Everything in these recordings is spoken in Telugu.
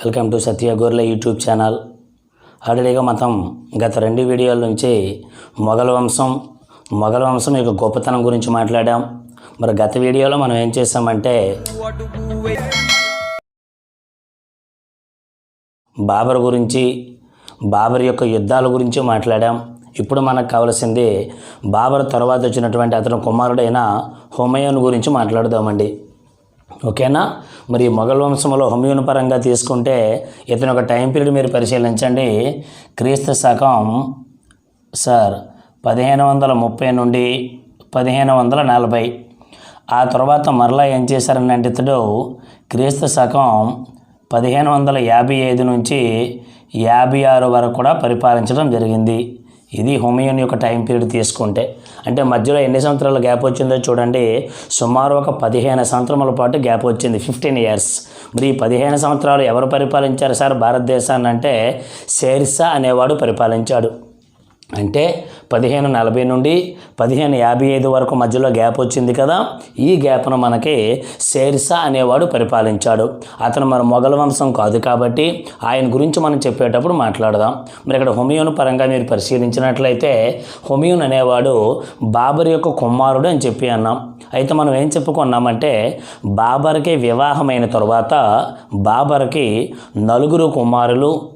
Welcome to Satya Gorla YouTube channel. ఆల్రెడీగా మతం గత రెండు వీడియోల నుంచి మొఘల్ వంశం మొఘల్ వంశం యొక్క గొప్పతనం గురించి మాట్లాడాం. మరి గత వీడియోలో మనం ఏం చేసామంటే బాబర్ గురించి బాబర్ యొక్క యుద్ధాల గురించి మాట్లాడాం. ఇప్పుడు మనకు కావాల్సింది బాబర్ తర్వాత వచ్చినటువంటి అతని కుమారుడైన హుమయూన్ గురించి మాట్లాడుదామండి. ఓకేనా? మరి మొఘల్ వంశంలో హుమయూన్ పరంగా తీసుకుంటే ఇతని ఒక టైం పీరియడ్ మీరు పరిశీలించండి. క్రీస్తు శకం సార్ పదిహేను వందల ముప్పై నుండి పదిహేను వందల నలభై. ఆ తర్వాత మరలా ఏం చేశారనంటే ఇతడు క్రీస్తు శకం పదిహేను వందల యాభై ఐదు నుంచి యాభై ఆరు వరకు కూడా పరిపాలించడం జరిగింది. ఇది హుమయూన్ యొక్క టైం పీరియడ్ తీసుకుంటే అంటే మధ్యలో ఎన్ని సంవత్సరాల గ్యాప్ వచ్చిందో చూడండి. సుమారు ఒక పదిహేను సంవత్సరముల పాటు గ్యాప్ వచ్చింది ఫిఫ్టీన్ ఇయర్స్. మరి ఈ పదిహేను సంవత్సరాలు ఎవరు పరిపాలించారు సార్? భారతదేశాన్ని అంటే షేర్షా అనేవాడు పరిపాలించాడు. అంటే పదిహేను నలభై నుండి పదిహేను యాభై ఐదు వరకు మధ్యలో గ్యాప్ వచ్చింది కదా ఈ గ్యాప్ను మనకి శేర్షా అనేవాడు పరిపాలించాడు. అతను మన మొఘల వంశం కాదు కాబట్టి ఆయన గురించి మనం చెప్పేటప్పుడు మాట్లాడదాం. మరి ఇక్కడ హుమయూన్ పరంగా మీరు పరిశీలించినట్లయితే హుమయూన్ అనేవాడు బాబర్ యొక్క కుమారుడు అని చెప్పి అన్నాం. అయితే మనం ఏం చెప్పుకున్నామంటే బాబర్కి వివాహమైన తర్వాత బాబర్కి నలుగురు కుమారులు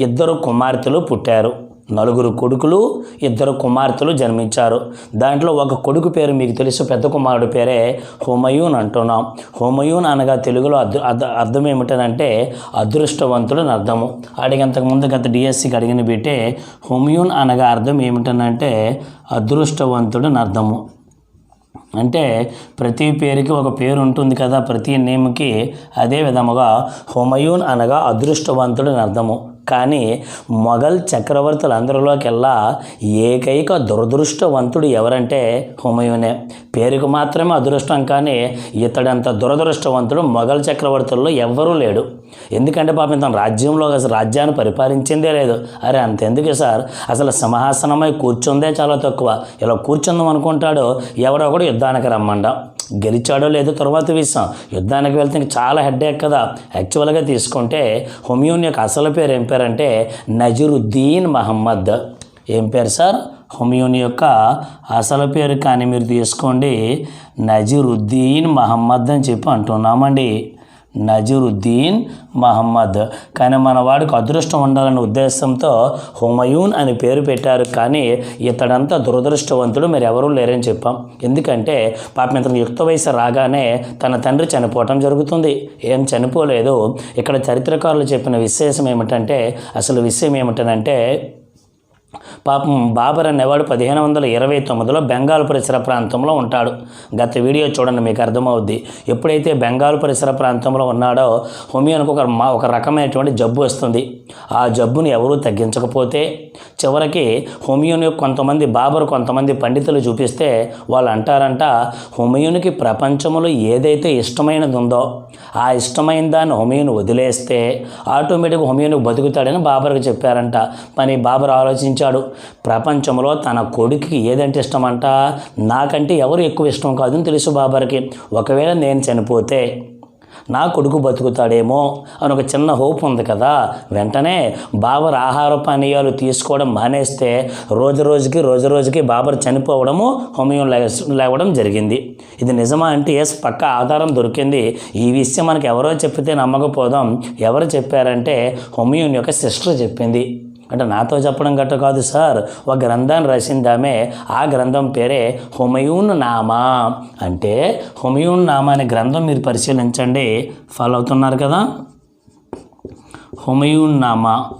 ఇద్దరు కుమార్తెలు పుట్టారు. నలుగురు కొడుకులు ఇద్దరు కుమార్తెలు జన్మించారు. దాంట్లో ఒక కొడుకు పేరు మీకు తెలుసు పెద్ద కుమారుడు పేరే హుమయూన్ అంటున్నాం. హుమయూన్ అనగా తెలుగులో అర్థ అర్థం ఏమిటనంటే అదృష్టవంతుడు అని అర్థము. అడిగి అంతకుముందు గత డిఎస్సికి అడిగిన బిట్టే హుమయూన్ అనగా అర్థం ఏమిటనంటే అదృష్టవంతుడు అని అర్థము. అంటే ప్రతి పేరుకి ఒక పేరు ఉంటుంది కదా ప్రతి నేమ్కి అదే విధముగా హుమయూన్ అనగా అదృష్టవంతుడు అని అర్థము. కానీ మొఘల్ చక్రవర్తులందరిలోకెల్లా ఏకైక దురదృష్టవంతుడు ఎవరంటే హుమయూనే. పేరుకు మాత్రమే అదృష్టం కానీ ఇతడంత దురదృష్టవంతుడు మొఘల్ చక్రవర్తుల్లో ఎవ్వరూ లేడు. ఎందుకంటే పాపం ఇతను రాజ్యంలో అసలు రాజ్యాన్ని పరిపాలించిందే లేదు. అరే అంతెందుకు సార్? అసలు సింహాసనమై కూర్చుందే చాలా తక్కువ. ఇలా కూర్చుందాం అనుకుంటాడు ఎవరో ఒకడు యుద్ధానికి రమ్మండం. గెలిచాడో లేదో తర్వాత విషయం యుద్ధానికి వెళ్తే ఇంక చాలా హెడ్ఏక్ కదా. యాక్చువల్గా తీసుకుంటే హుమయూన్ యొక్క అసలు పేరు ఏం పేరు అంటే నజరుద్దీన్ మహమ్మద్. ఏం పేరు సార్? హుమయూన్ యొక్క అసలు పేరు కానీ మీరు తీసుకోండి. నజరుద్దీన్ మహమ్మద్ అని చెప్పి అంటున్నామండి. నజరుద్దీన్ మహమ్మద్. కానీ మన వాడికి అదృష్టం ఉండాలనే ఉద్దేశంతో హుమయూన్ అని పేరు పెట్టారు. కానీ ఇతడంతా దురదృష్టవంతుడు. మీరు ఎవరూ లేరని చెప్పాం. ఎందుకంటే పాపం ఇతను యుక్త వయసు రాగానే తన తండ్రి చనిపోవటం జరుగుతుంది. ఏం చనిపోలేదు. ఇక్కడ చరిత్రకారులు చెప్పిన విశేషం ఏమిటంటే అసలు విషయం ఏమిటనంటే పాపం బాబర్ అనేవాడు పదిహేను వందల ఇరవై తొమ్మిదిలో బెంగాల్ పరిసర ప్రాంతంలో ఉంటాడు. గత వీడియో చూడండి మీకు అర్థమవుద్ది. ఎప్పుడైతే బెంగాల్ పరిసర ప్రాంతంలో ఉన్నాడో హోమియోన్కు ఒక మా ఒక రకమైనటువంటి జబ్బు వస్తుంది. ఆ జబ్బుని ఎవరూ తగ్గించకపోతే చివరికి హుమియోని కొంతమంది బాబర్ కొంతమంది పండితులు చూపిస్తే వాళ్ళు అంటారంట హుమయూనికి ప్రపంచంలో ఏదైతే ఇష్టమైనది ఉందో ఆ ఇష్టమైన దాన్ని హుమయూన్ వదిలేస్తే ఆటోమేటిక్గా హుమయూన్ బతుకుతాడని బాబర్కి చెప్పారంట. పని బాబర్ ఆలోచించాడు ప్రపంచంలో తన కొడుకుకి ఏదంటే ఇష్టమంట? నాకంటే ఎవరు ఎక్కువ ఇష్టం కాదని తెలుసు బాబర్కి. ఒకవేళ నేను చనిపోతే నా కొడుకు బతుకుతాడేమో అని ఒక చిన్న హోప్ ఉంది కదా. వెంటనే బాబర్ ఆహార పానీయాలు తీసుకోవడం మానేస్తే రోజు రోజుకి రోజు రోజుకి బాబర్ చనిపోవడము హోమియం లేవడం జరిగింది. ఇది నిజమా అంటే ఎస్ పక్క ఆధారం దొరికింది. ఈ విషయం మనకి ఎవరో చెప్పితే నమ్మకపోదాం. ఎవరు చెప్పారంటే హోమియోన్ యొక్క సిస్టర్ చెప్పింది. అంటే నాతో చెప్పడం గట్ట కాదు సార్. ఒక గ్రంథాన్ని రాసిందామే. ఆ గ్రంథం పేరే హుమయూన్ నామా. అంటే హుమయూన్ నామా అనే గ్రంథం మీరు పరిశీలించండి. ఫాలో అవుతున్నారు కదా? హుమయూన్ నామా.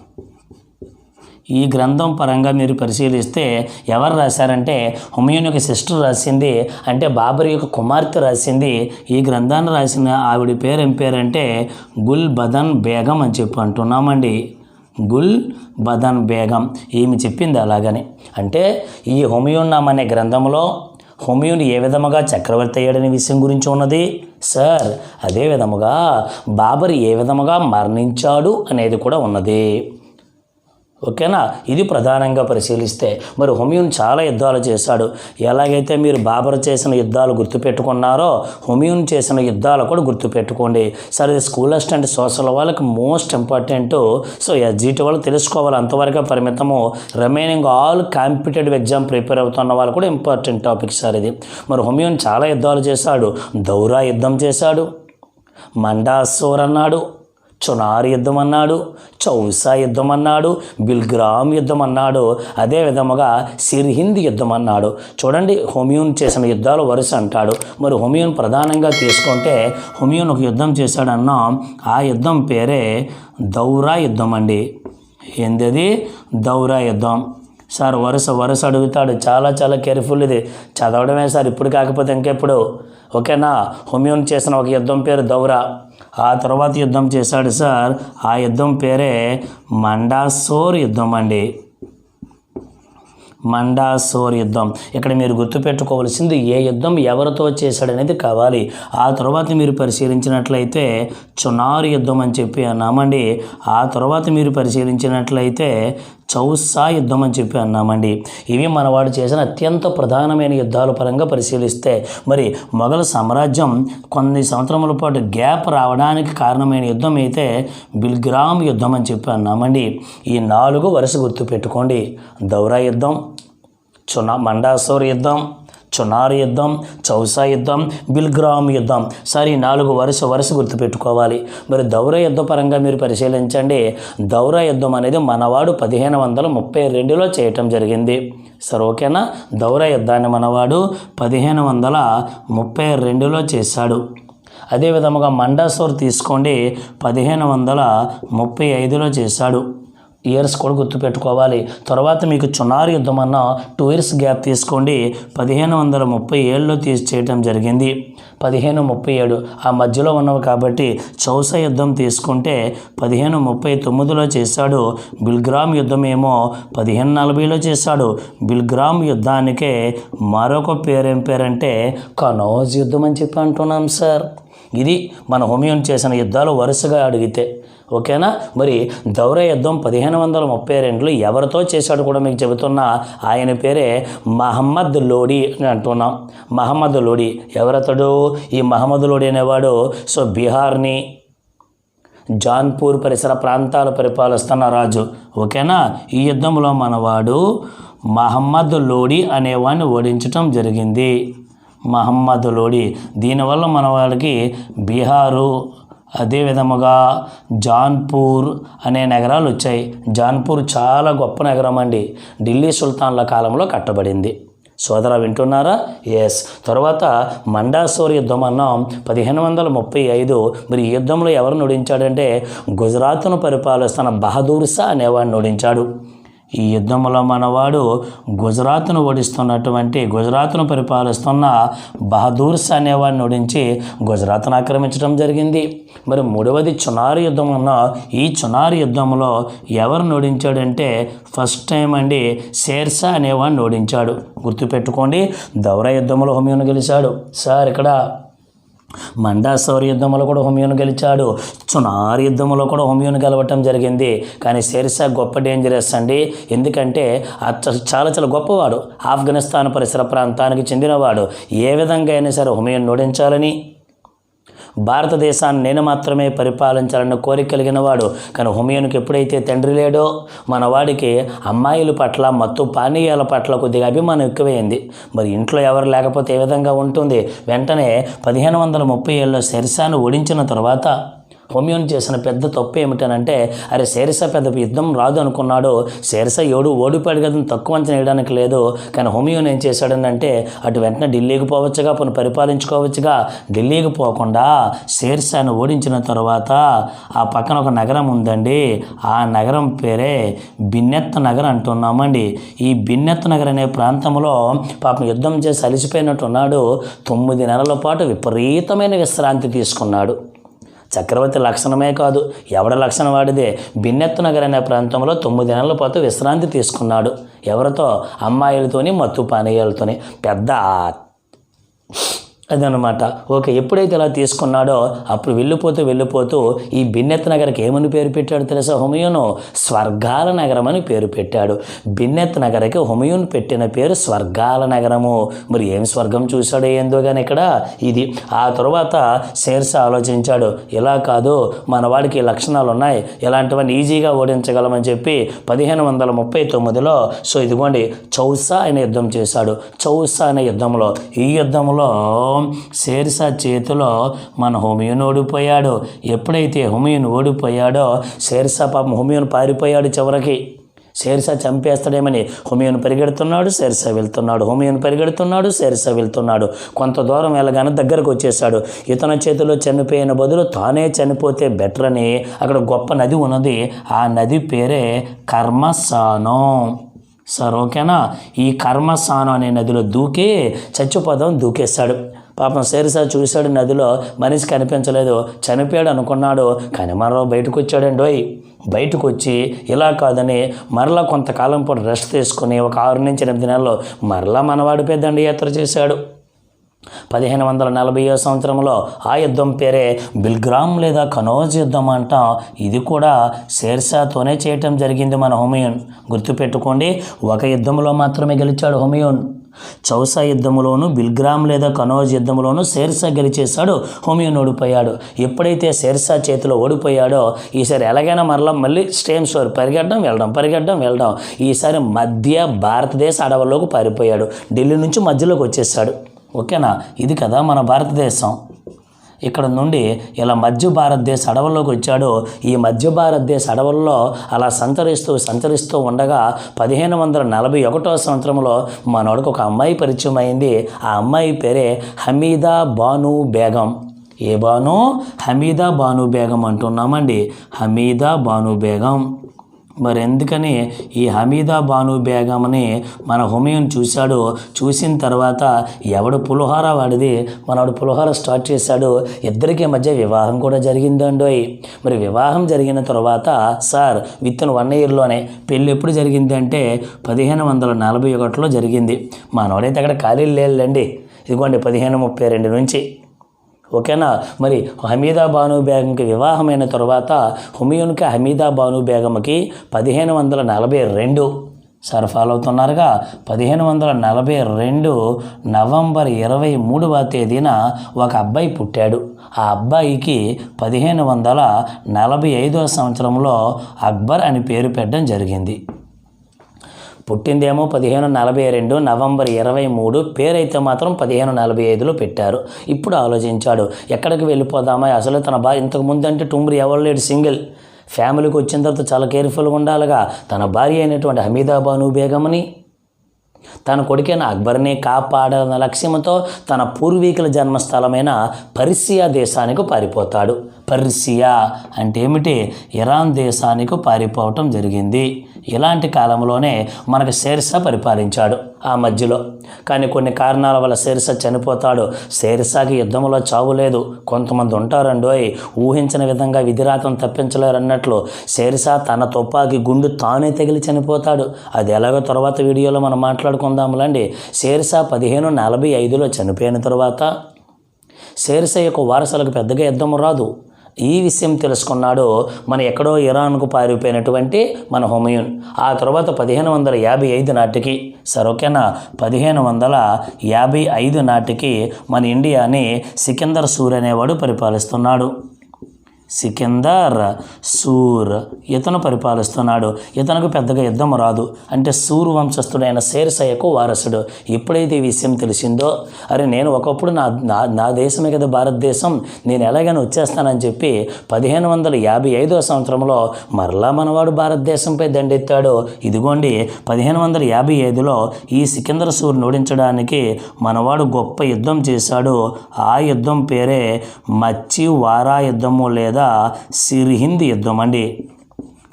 ఈ గ్రంథం పరంగా మీరు పరిశీలిస్తే ఎవరు రాశారంటే హుమయూన్ యొక్క సిస్టర్ రాసింది. అంటే బాబర్ యొక్క కుమార్తె రాసింది. ఈ గ్రంథాన్ని రాసిన ఆవిడ పేరు ఏం పేరంటే గుల్ బదన్ బేగం అని చెప్పి అంటున్నామండి. గుల్ బదన్ బేగం ఈమె చెప్పింది అలాగని. అంటే ఈ హోమియోన్నామ్ అనే గ్రంథంలో హోమియోని ఏ విధముగా చక్రవర్తి అయ్యాడనే విషయం గురించి ఉన్నది? సార్ అదే విధముగా బాబర్ ఏ విధముగా మరణించాడు అనేది కూడా ఉన్నది. ఓకేనా? ఇది ప్రధానంగా పరిశీలిస్తే మరి హుమయూన్ చాలా యుద్ధాలు చేశాడు. ఎలాగైతే మీరు బాబర్ చేసిన యుద్ధాలు గుర్తుపెట్టుకున్నారో హుమయూన్ చేసిన యుద్ధాలు కూడా గుర్తుపెట్టుకోండి. సరే స్కూల్ అసిస్టెంట్ సోషల్ వాళ్ళకి మోస్ట్ ఇంపార్టెంట్. సో ఎస్జీటీ వాళ్ళు తెలుసుకోవాలి. అంతవరకు పరిమితము. Remaining all competitive exam prepare అవుతున్న వాళ్ళు కూడా ఇంపార్టెంట్ టాపిక్ సార్ ఇది. మరి హుమయూన్ చాలా యుద్ధాలు చేశాడు. దౌరా యుద్ధం చేశాడు. మండాసోర్ అన్నాడు. చునార్ యుద్ధం అన్నాడు చౌసా యుద్ధం అన్నాడు బిల్గ్రామ్ యుద్ధం అన్నాడు అదే విధముగా సిర్హింద్ యుద్ధం అన్నాడు చూడండి హోమియోన్ చేసిన యుద్ధాలు వరుస అంటాడు. మరి హోమియోన్ ప్రధానంగా తీసుకుంటే హోమియోన్ ఒక యుద్ధం చేశాడన్నాం ఆ యుద్ధం పేరే దౌరా యుద్ధం అండి ఏంది దౌరా యుద్ధం. సార్ వరుస వరుస అడుగుతాడు. చాలా చాలా కేర్ఫుల్ ఇది. చదవడమే సార్ ఇప్పుడు కాకపోతే ఇంకెప్పుడు? ఓకేనా? హోమియోన్ చేసిన ఒక యుద్ధం పేరు దౌరా. ఆ తర్వాత యుద్ధం చేశాడు సార్. ఆ యుద్ధం పేరే మండాసోర్ యుద్ధం అండి. మండాసోర్ యుద్ధం. ఇక్కడ మీరు గుర్తుపెట్టుకోవాల్సింది ఏ యుద్ధం ఎవరితో చేశాడనేది కావాలి. ఆ తర్వాత మీరు పరిశీలించినట్లయితే చునార్ యుద్ధం అని చెప్పి అన్నామండి. ఆ తర్వాత మీరు పరిశీలించినట్లయితే చౌసా యుద్ధం అని చెప్పి అన్నామండి. ఇవి మనవాడు చేసిన అత్యంత ప్రధానమైన యుద్ధాల పరంగా పరిశీలిస్తే మరి మొఘల్ సామ్రాజ్యం కొన్ని సంవత్సరముల పాటు గ్యాప్ రావడానికి కారణమైన యుద్ధం అయితే బిల్గ్రామ్ యుద్ధం అని చెప్పి అన్నామండి. ఈ నాలుగు వరుస గుర్తు పెట్టుకోండి దౌరా యుద్ధం చునా మండాసోర్ యుద్ధం చునార్ యుద్ధం చౌసా యుద్ధం బిల్గ్రామ్ యుద్ధం. సార్ ఈ నాలుగు వరుస వరుస గుర్తుపెట్టుకోవాలి. మరి దౌర యుద్ధ పరంగా మీరు పరిశీలించండి. దౌర యుద్ధం అనేది మనవాడు పదిహేను వందల ముప్పై రెండులో చేయటం జరిగింది. సరే ఓకేనా? దౌర యుద్ధాన్ని మనవాడు పదిహేను వందల ముప్పై రెండులో చేశాడు. అదేవిధముగా మండాసోర్ తీసుకోండి పదిహేను వందల ముప్పై ఐదులో చేశాడు. ఇయర్స్ కూడా గుర్తుపెట్టుకోవాలి. తర్వాత మీకు చునారు యుద్ధం అన్న టూ ఇయర్స్ గ్యాప్ తీసుకోండి. పదిహేను వందల ముప్పై ఏడులో తీసి చేయటం జరిగింది. పదిహేను ముప్పై ఏడు ఆ మధ్యలో ఉన్నవి కాబట్టి చౌస యుద్ధం తీసుకుంటే పదిహేను ముప్పై తొమ్మిదిలో చేశాడు. బిల్గ్రామ్ యుద్ధం ఏమో పదిహేను నలభైలో చేశాడు. బిల్గ్రామ్ యుద్ధానికే మరొక పేరేం పేరంటే కనౌజ్ యుద్ధం అని చెప్పి అంటున్నాం సార్. ఇది మన హోమియోన్ చేసిన యుద్ధాలు వరుసగా అడిగితే ఓకేనా? మరి దౌర యుద్ధం పదిహేను వందల ముప్పై రెండులో ఎవరితో చేశాడు కూడా మీకు చెబుతున్నా? ఆయన పేరే మహమ్మద్ లోడి అని అంటున్నాం. మహమ్మద్ లోడి ఎవరతడు? ఈ మహమ్మద్ లోడి అనేవాడు సో బీహార్ని జాన్పూర్ పరిసర ప్రాంతాలు పరిపాలిస్తున్న రాజు. ఓకేనా? ఈ యుద్ధంలో మనవాడు మహమ్మద్ లోడి అనేవాడిని ఓడించటం జరిగింది. మహమ్మద్ లోడి. దీనివల్ల మన వాళ్ళకి బీహారు అదే విధముగా జాన్పూర్ అనే నగరాలు వచ్చాయి. జాన్పూర్ చాలా గొప్ప నగరం అండి. ఢిల్లీ సుల్తాన్ల కాలంలో కట్టబడింది. సోదర వింటున్నారా? ఎస్ తర్వాత మండాసోర్ యుద్ధం అన్నాం. పదిహేను వందల ముప్పై ఐదు మరి ఈ యుద్ధంలో ఎవరు నుడించాడంటే గుజరాత్ను పరిపాలిస్తున్న బహదూర్ షా అనేవాడిని నుడించాడు. ఈ యుద్ధంలో మనవాడు గుజరాత్ను ఓడిస్తున్నటువంటి గుజరాత్ను పరిపాలిస్తున్న బహదూర్ షా అనేవాడిని ఓడించి గుజరాత్ను ఆక్రమించడం జరిగింది. మరి మూడవది చునారు యుద్ధం ఉన్న ఈ చునారు యుద్ధంలో ఎవరిని ఓడించాడంటే ఫస్ట్ టైం అండి షేర్షా అనేవాడిని ఓడించాడు. గుర్తుపెట్టుకోండి దౌర యుద్ధంలో హోమియోను గెలిచాడు. సార్ ఇక్కడ మండాసౌర్ యుద్ధంలో కూడా హోమియోను గెలిచాడు. చునార్ యుద్ధంలో కూడా హోమియోను గెలవటం జరిగింది. కానీ షేర్షా గొప్ప డేంజరస్ అండి. ఎందుకంటే అచ్చ- చాలా చాలా గొప్పవాడు. ఆఫ్ఘనిస్తాన్ పరిసర ప్రాంతానికి చెందినవాడు. ఏ విధంగా అయినా సరే హోమియోను ఓడించాలని భారతదేశాన్ని నేను మాత్రమే పరిపాలించాలన్న కోరిక కలిగిన వాడు. కానీ హుమయూన్కి ఎప్పుడైతే తండ్రి లేడో మన వాడికి అమ్మాయిల పట్ల మత్తు పానీయాల పట్ల కొద్దిగా అభిమానం ఎక్కువైంది. మరి ఇంట్లో ఎవరు లేకపోతే ఏ విధంగా ఉంటుంది? వెంటనే పదిహేను వందల ముప్పై ఏళ్ళలో శిరసాను ఓడించిన తర్వాత హోమియోన్ చేసిన పెద్ద తప్పు ఏమిటనంటే అరే శేరస పెద్ద యుద్ధం రాదు అనుకున్నాడు. శేరస ఏడు ఓడిపోయాడు కదా తక్కువ అంచనా వేయడానికి లేదు. కానీ హోమియోన్ ఏం చేశాడనంటే అటు వెంటనే ఢిల్లీకి పోవచ్చుగా పను పరిపాలించుకోవచ్చుగా. ఢిల్లీకి పోకుండా శేర్షాను ఓడించిన తర్వాత ఆ పక్కన ఒక నగరం ఉందండి. ఆ నగరం పేరే బిన్నెత్ నగర్ అంటున్నామండి. ఈ బిన్నెత్ నగర్ అనే ప్రాంతంలో పాపం యుద్ధం చేసి అలిసిపోయినట్టున్నాడు. తొమ్మిది నెలల పాటు విపరీతమైన విశ్రాంతి తీసుకున్నాడు. చక్రవర్తి లక్షణమే కాదు. ఎవడ లక్షణం వాడిదే? బిన్నెత్తు నగర్ అనే ప్రాంతంలో తొమ్మిది నెలల పాటు విశ్రాంతి తీసుకున్నాడు. ఎవరితో? అమ్మాయిలతోని మత్తు పానీయాలతోని. పెద్ద అదనమాట. ఓకే ఎప్పుడైతే ఇలా తీసుకున్నాడో అప్పుడు వెళ్ళిపోతూ వెళ్ళిపోతూ ఈ బిన్నెత్ నగర్కి ఏమని పేరు పెట్టాడు తెలుసా హుమయూను? స్వర్గాల నగరం అని పేరు పెట్టాడు. బిన్నెత్ నగర్కి హుమయూన్ పెట్టిన పేరు స్వర్గాల నగరము. మరి ఏం స్వర్గం చూశాడో ఏందో కానీ ఇక్కడ? ఇది. ఆ తర్వాత శేర్ష ఆలోచించాడు. ఇలా కాదు మన వాడికి లక్షణాలు ఉన్నాయి. ఇలాంటివన్నీ ఈజీగా ఓడించగలమని చెప్పి పదిహేను వందల ముప్పై తొమ్మిదిలో సో ఇదిగోండి చౌసా అనే యుద్ధం చేశాడు. చౌసా అనే యుద్ధంలో ఈ యుద్ధంలో శేర్షా చేతిలో మన హుమయూన్ ఓడిపోయాడు. ఎప్పుడైతే హుమయూన్ ఓడిపోయాడో శేర్షా పాపం హుమయూన్ పారిపోయాడు చివరికి. శేర్షా చంపేస్తాడేమని హుమయూన్ పరిగెడుతున్నాడు శేర్షా వెళ్తున్నాడు. హుమయూన్ పరిగెడుతున్నాడు శేర్షా వెళ్తున్నాడు. కొంత దూరం వెళ్ళగానే దగ్గరకు వచ్చేసాడు ఇతని చేతిలో చనిపోయిన బదులు తానే చనిపోతే బెటర్ అని అక్కడ గొప్ప నది ఉన్నది. ఆ నది పేరే కర్మసానం. సార్ ఓకేనా ఈ కర్మసానం అనే నదిలో దూకి చచ్చిపోదాం దూకేశాడు. పాపం శేరిసా చూశాడు నదిలో మనిషి కనిపించలేదు. చనిపోయాడు అనుకున్నాడు. కానీ మరో బయటకు వచ్చాడండి బయటకు వచ్చి ఇలా కాదని మరలా కొంతకాలం పాటు రెస్ట్ తీసుకుని ఒక ఆరు నుంచి ఎనిమిది నెలలు మరలా మనవాడిపై దండయాత్ర చేశాడు. పదిహేను వందల నలభై సంవత్సరంలో ఆ యుద్ధం పేరే బిల్గ్రామ్ లేదా కనోజ్ యుద్ధం అంటాం. ఇది కూడా షేర్షాతోనే చేయటం జరిగింది మన హుమయూన్. గుర్తుపెట్టుకోండి ఒక యుద్ధంలో మాత్రమే గెలిచాడు హుమయూన్. చౌసా యుద్ధములోను బిల్గ్రామ్ లేదా కనోజ్ యుద్ధంలోనూ షేర్షా గెలిచేశాడు హోమియోన్ ఓడిపోయాడు. ఎప్పుడైతే షేర్షా చేతిలో ఓడిపోయాడో ఈసారి ఎలాగైనా మరలా మళ్ళీ స్టేమ్ స్టోర్ పరిగెట్టడం వెళ్ళడం పరిగెట్టడం వెళ్ళడం. ఈసారి మధ్య భారతదేశ అడవుల్లోకి పారిపోయాడు. ఢిల్లీ నుంచి మధ్యలోకి వచ్చేసాడు ఓకేనా? ఇది కదా మన భారతదేశం. ఇక్కడ నుండి ఇలా మధ్య భారతదేశ అడవుల్లోకి వచ్చాడు. ఈ మధ్య భారతదేశ అడవుల్లో అలా సంచరిస్తూ సంచరిస్తూ ఉండగా పదిహేను వందల నలభై ఒకటో సంవత్సరంలో మనోడికి ఒక అమ్మాయి పరిచయం అయింది ఆ అమ్మాయి పేరే హమీదా బాను బేగం. ఏ బాను? హమీదా బాను బేగం అంటున్నామండి. హమీదా బాను బేగం. మరి ఎందుకని ఈ హమీదా బాను బేగంని మన హుమయూన్ చూశాడో చూసిన తర్వాత ఎవడు పులిహోర వాడిది మనవాడు పులిహోర స్టార్ట్ చేశాడు ఇద్దరికి మధ్య వివాహం కూడా జరిగిందండోయ్. మరి వివాహం జరిగిన తర్వాత సార్ విత్ ఇన్ వన్ ఇయర్లోనే పెళ్ళి ఎప్పుడు జరిగిందంటే పదిహేను వందల నలభై ఒకటిలో జరిగింది. మనోడైతే అక్కడ ఖాళీలు లేదండి ఇదిగోండి పదిహేను ముప్పై రెండు నుంచి. ఓకేనా? మరి హమీదా బాను బేగంకి వివాహమైన తర్వాత హుమయూన్కి హమీదా బాను బేగంకి పదిహేను వందల నలభై రెండు సార్ ఫాలో అవుతున్నారుగా. పదిహేను వందల నలభై రెండు నవంబర్ ఇరవై మూడవ తేదీన ఒక అబ్బాయి పుట్టాడు. ఆ అబ్బాయికి పదిహేను వందల నలభై ఐదవ సంవత్సరంలో అక్బర్ అని పేరు పెట్టడం జరిగింది. పుట్టిందేమో పదిహేను నలభై రెండు నవంబర్ ఇరవై మూడు. పేరైతే మాత్రం పదిహేను నలభై ఐదులో పెట్టారు. ఇప్పుడు ఆలోచించాడు. ఎక్కడికి వెళ్ళిపోదామా? అసలు తన భార్య ఇంతకు ముందంటే అంటే టుమ్రి ఎవరు లేడు? సింగిల్. ఫ్యామిలీకి వచ్చిన తర్వాత చాలా కేర్ఫుల్గా ఉండాలిగా. తన భార్య అయినటువంటి హమీదా బాను తన కొడుకైన అక్బర్ని కాపాడాలన్న లక్ష్యంతో తన పూర్వీకుల జన్మస్థలమైన పర్సియా దేశానికి పారిపోతాడు. పర్సియా అంటే ఏమిటి? ఇరాన్ దేశానికి పారిపోవటం జరిగింది. ఇలాంటి కాలంలోనే మనకు శేర్షా పరిపాలించాడు ఆ మధ్యలో. కానీ కొన్ని కారణాల వల్ల శేర్షా చనిపోతాడు. శేర్షాకి యుద్ధంలో చావు లేదు. కొంతమంది ఉంటారండోయ్ ఊహించిన విధంగా విధిరాతం తప్పించలేరు అన్నట్లు శేర్షా తన తుపాకి గుండు తానే తగిలి చనిపోతాడు. అది ఎలాగో తర్వాత వీడియోలో మనం మాట్లాడుకుందాములండి. శేర్షా పదిహేను నలభై ఐదులో చనిపోయిన తర్వాత శేర్షా యొక్క వారసులకు పెద్దగా యుద్ధం రాదు. ఈ విషయం తెలుసుకున్నాడు మన ఎక్కడో ఇరాన్కు పారిపోయినటువంటి మన హుమయూన్. ఆ తర్వాత పదిహేను వందల యాభై ఐదు నాటికి సరే ఓకేనా పదిహేను వందల యాభై ఐదు నాటికి మన ఇండియాని సికిందర్ సూర్ అనేవాడు పరిపాలిస్తున్నాడు. సికిందర్ సూర్ ఇతను పరిపాలిస్తున్నాడు. ఇతనికి పెద్దగా యుద్ధం రాదు. అంటే సూర్ వంశస్థుడైన శేర్షయ్యకు వారసుడు. ఎప్పుడైతే ఈ విషయం తెలిసిందో అరే నేను ఒకప్పుడు నా నా నా దేశమే కదా భారతదేశం. నేను ఎలాగైనా వచ్చేస్తానని చెప్పి పదిహేను వందల యాభై ఐదో సంవత్సరంలో మరలా మనవాడు భారతదేశంపై దండెత్తాడు. ఇదిగోండి పదిహేను వందల యాభై ఐదులో ఈ సికిందర్ సూర్ని ఓడించడానికి మనవాడు గొప్ప యుద్ధం చేశాడు. ఆ యుద్ధం పేరే మచ్చి వారా యుద్ధము లేదా సిరిహింది యుద్ధం అండి.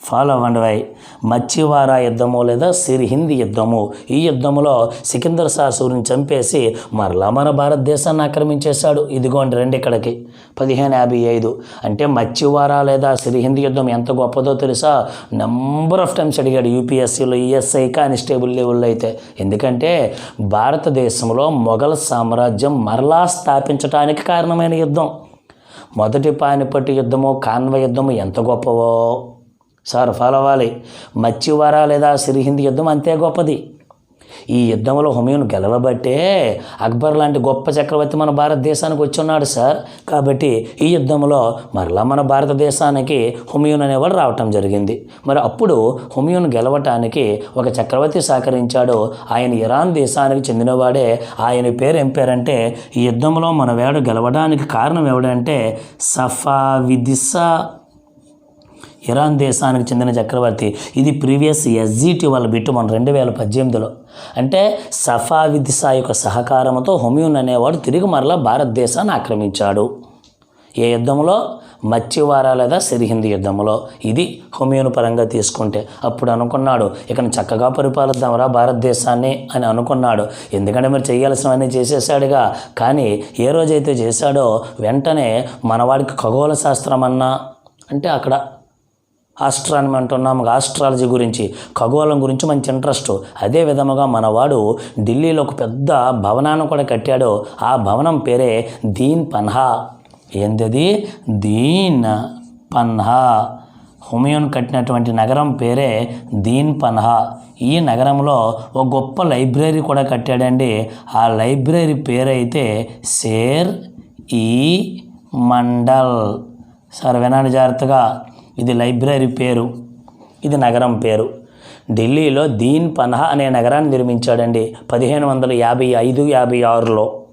ఫాలో అవ్వండి వై మచ్చివార యుద్ధము లేదా సిరిహింది యుద్ధము? ఈ యుద్ధములో సికిందర్ షా చంపేసి మరలా మన భారతదేశాన్ని ఆక్రమించేశాడు. ఇదిగోండి రండి ఇక్కడికి. పదిహేను యాభై ఐదు. అంటే మచ్చివార లేదా సిరిహింది యుద్ధం ఎంత గొప్పదో తెలుసా? నెంబర్ ఆఫ్ టైమ్స్ అడిగాడు యూపీఎస్సీలో ఈఎస్ఐ కానిస్టేబుల్ లెవెల్లో అయితే. ఎందుకంటే భారతదేశంలో మొఘల్ సామ్రాజ్యం మరలా స్థాపించడానికి కారణమైన యుద్ధం. మొదటి పానిపట్టు యుద్ధము కాన్వ యుద్ధము ఎంత గొప్పవో. సార్ ఫాలో అవ్వాలి. మచ్చివార లేదా సిరిహింద్ యుద్ధం అంతే గొప్పది. ఈ యుద్ధంలో హుమయూన్ గెలవబట్టే అక్బర్ లాంటి గొప్ప చక్రవర్తి మన భారతదేశానికి వచ్చి ఉన్నాడు సార్. కాబట్టి ఈ యుద్ధంలో మరలా మన భారతదేశానికి హుమయూన్ అనేవాడు రావటం జరిగింది. మరి అప్పుడు హుమయూన్ గెలవటానికి ఒక చక్రవర్తి సహకరించాడు. ఆయన ఇరాన్ దేశానికి చెందినవాడే. ఆయన పేరు ఏం పేరంటే ఈ యుద్ధంలో మన వేడు గెలవడానికి కారణం ఎవడంటే సఫా విదిసా ఇరాన్ దేశానికి చెందిన చక్రవర్తి. ఇది ప్రీవియస్ ఎస్జీటి వాళ్ళ బిట్టు మన రెండు వేల పద్దెనిమిదిలో. అంటే సఫా విదిసా యొక్క సహకారంతో హుమయూన్ అనేవాడు తిరిగి మరలా భారతదేశాన్ని ఆక్రమించాడు. ఏ యుద్ధంలో మత్స్యవారా లేదా సిరిహింద్ యుద్ధంలో ఇది హుమయూన్ పరంగా తీసుకుంటే. అప్పుడు అనుకున్నాడు ఇక్కడ చక్కగా పరిపాలిద్దాంరా భారతదేశాన్ని అని అనుకున్నాడు. ఎందుకంటే మరి చేయాల్సినవన్నీ చేసేసాడుగా. కానీ ఏ రోజైతే చేశాడో వెంటనే మనవాడికి ఖగోళ శాస్త్రం అన్నా అంటే అక్కడ ఆస్ట్రానమీ అంటున్నాము ఆస్ట్రాలజీ గురించి ఖగోళం గురించి మంచి ఇంట్రెస్ట్. అదే విధముగా మనవాడు ఢిల్లీలో ఒక పెద్ద భవనాన్ని కూడా కట్టాడు. ఆ భవనం పేరే దీన్ పన్హా. ఏంటది దీన్ పన్హా. హుమయూన్ కట్టినటువంటి నగరం పేరే దీన్ పన్హా. ఈ నగరంలో ఒక గొప్ప లైబ్రరీ కూడా కట్టాడండి. ఆ లైబ్రరీ పేరైతే షేర్ ఈ మండల్. సార్ వినండి జాగ్రత్తగా. ఇది లైబ్రరీ పేరు ఇది నగరం పేరు. ఢిల్లీలో దీన్ పన్హా అనే నగరాన్ని నిర్మించాడండి పదిహేను వందల యాభై ఐదు యాభై ఆరులో.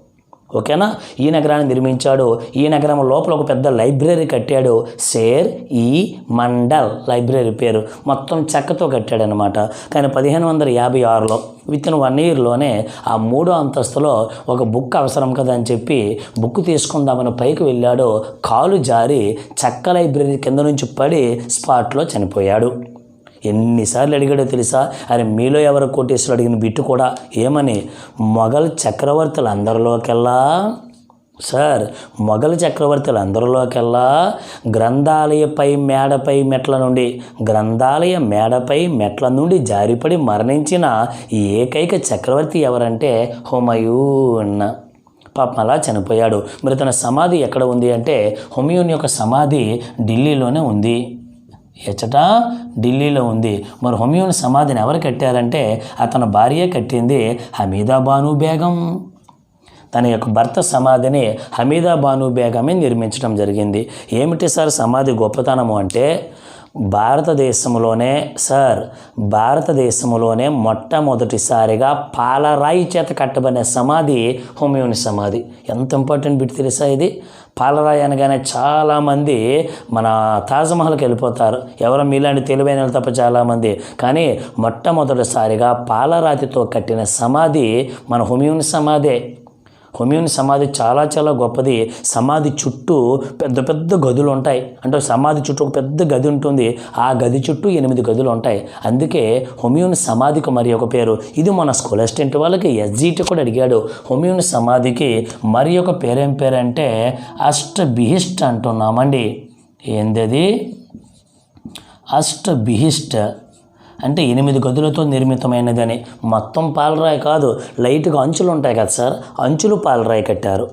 ఓకేనా? ఈ నగరాన్ని నిర్మించాడు. ఈ నగరం లోపల ఒక పెద్ద లైబ్రరీ కట్టాడు. షేర్ ఈ మండల్ లైబ్రరీ పేరు. మొత్తం చెక్కతో కట్టాడనమాట కానీ పదిహేను వందల యాభై ఆరులో విత్ ఇన్ వన్ ఇయర్లోనే ఆ మూడో అంతస్తులో ఒక బుక్ అవసరం కదా అని చెప్పి బుక్ తీసుకుందామని పైకి వెళ్ళాడు. కాలు జారి చెక్క లైబ్రరీ కింద నుంచి పడి స్పాట్లో చనిపోయాడు. ఎన్నిసార్లు అడిగాడో తెలుసా? అరే మీలో ఎవరు కోటేశ్వరుడు అడిగిన బిట్టు కూడా ఏమని? మొఘల్ చక్రవర్తులు అందరిలోకెల్లా సార్ మొఘల్ చక్రవర్తులు అందరిలోకెల్లా గ్రంథాలయపై మేడపై మెట్ల నుండి గ్రంథాలయ మేడపై మెట్ల నుండి జారిపడి మరణించిన ఏకైక చక్రవర్తి ఎవరంటే హుమయూన్. పాపం అలా చనిపోయాడు. మరి తన సమాధి ఎక్కడ ఉంది అంటే హుమయూన్ యొక్క సమాధి ఢిల్లీలోనే ఉంది. ఎచ్చట ఢిల్లీలో ఉంది. మరి హుమయూన్ సమాధిని ఎవరు కట్టారంటే అతని భార్య కట్టింది హమీదా బాను బేగం. తన యొక్క భర్త సమాధిని హమీదా బాను బేగమే నిర్మించడం జరిగింది. ఏమిటి సార్ సమాధి గొప్పతనము అంటే? భారతదేశంలోనే సార్ భారతదేశంలోనే మొట్టమొదటిసారిగా పాలరాయి చేత కట్టబడిన సమాధి హోమియోని సమాధి. ఎంత ఇంపార్టెంట్ బిట్ తెలుసా ఇది? పాలరాయి అనగానే చాలామంది మన తాజ్మహల్కి వెళ్ళిపోతారు. ఎవరో మీలాంటి తెలివైన తప్ప చాలామంది. కానీ మొట్టమొదటిసారిగా పాలరాతితో కట్టిన సమాధి మన హుమయూన్ సమాధే. హుమయూన్ సమాధి చాలా చాలా గొప్పది. సమాధి చుట్టూ పెద్ద పెద్ద గదులు ఉంటాయి. అంటే సమాధి చుట్టూ ఒక పెద్ద గది ఉంటుంది. ఆ గది చుట్టూ ఎనిమిది గదులు ఉంటాయి. అందుకే హుమయూన్ సమాధికి మరి ఒక పేరు. ఇది మన స్కూల్ అసిస్టెంట్ వాళ్ళకి ఎస్జీటీ కూడా అడిగాడు. హుమయూన్ సమాధికి మరి ఒక పేరేం పేరంటే అష్టబిహిష్ట అంటున్నామండి. ఏందది? అష్టబిహిష్ట అంటే ఎనిమిది గదులతో నిర్మితమైనదని. మొత్తం పాలరాయి కాదు లైట్గా అంచులు ఉంటాయి కదా సార్? అంచులు పాలరాయి కట్టారు.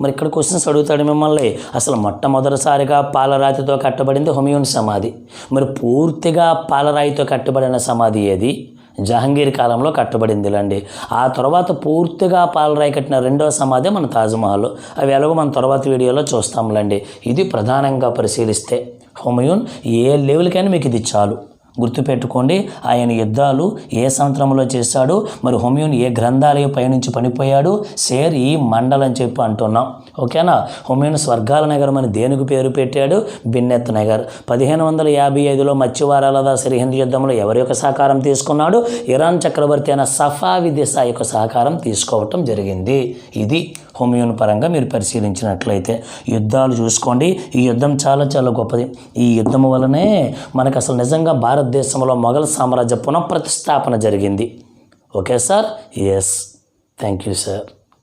మరి ఇక్కడ క్వశ్చన్స్ అడుగుతాడు మిమ్మల్ని. అసలు మొట్టమొదటిసారిగా పాలరాతితో కట్టబడింది హుమయూన్ సమాధి. మరి పూర్తిగా పాలరాయితో కట్టబడిన సమాధి ఏది? జహంగీర్ కాలంలో కట్టబడిందిలండి. ఆ తర్వాత పూర్తిగా పాలరాయి కట్టిన రెండవ సమాధి మన తాజ్మహల్. అవి ఎలాగో మన తర్వాత వీడియోలో చూస్తాంలండి. ఇది ప్రధానంగా పరిశీలిస్తే హుమయూన్ ఏ లెవెల్కైనా మీకు ఇది చాలు. గుర్తుపెట్టుకోండి ఆయన యుద్ధాలు ఏ సంవత్సరంలో చేశాడు మరి హుమయూన్ ఏ గ్రంథాలయ పైనుంచి పనిపోయాడు షేర్ ఈ మండల్ అని చెప్పి అంటున్నాం. ఓకేనా? హుమయూన్ స్వర్గాల నగరం అని దేనికి పేరు పెట్టాడు? బిన్నెత్ నగర్. పదిహేను వందల యాభై ఐదులో మత్స్యవారాలదా సిరిహింద్ యుద్ధంలో ఎవరి యొక్క సహకారం తీసుకున్నాడు? ఇరాన్ చక్రవర్తి అయిన సఫావి దిశ యొక్క సహకారం తీసుకోవటం జరిగింది. ఇది హోమియోన్ పరంగా మీరు పరిశీలించినట్లయితే యుద్ధాలు చూసుకోండి. ఈ యుద్ధం చాలా చాలా గొప్పది. ఈ యుద్ధం వలనే మనకు అసలు నిజంగా భారతదేశంలో మొఘల్ సామ్రాజ్య పునఃప్రతిష్టాపన జరిగింది. Okay sir? Yes thank you sir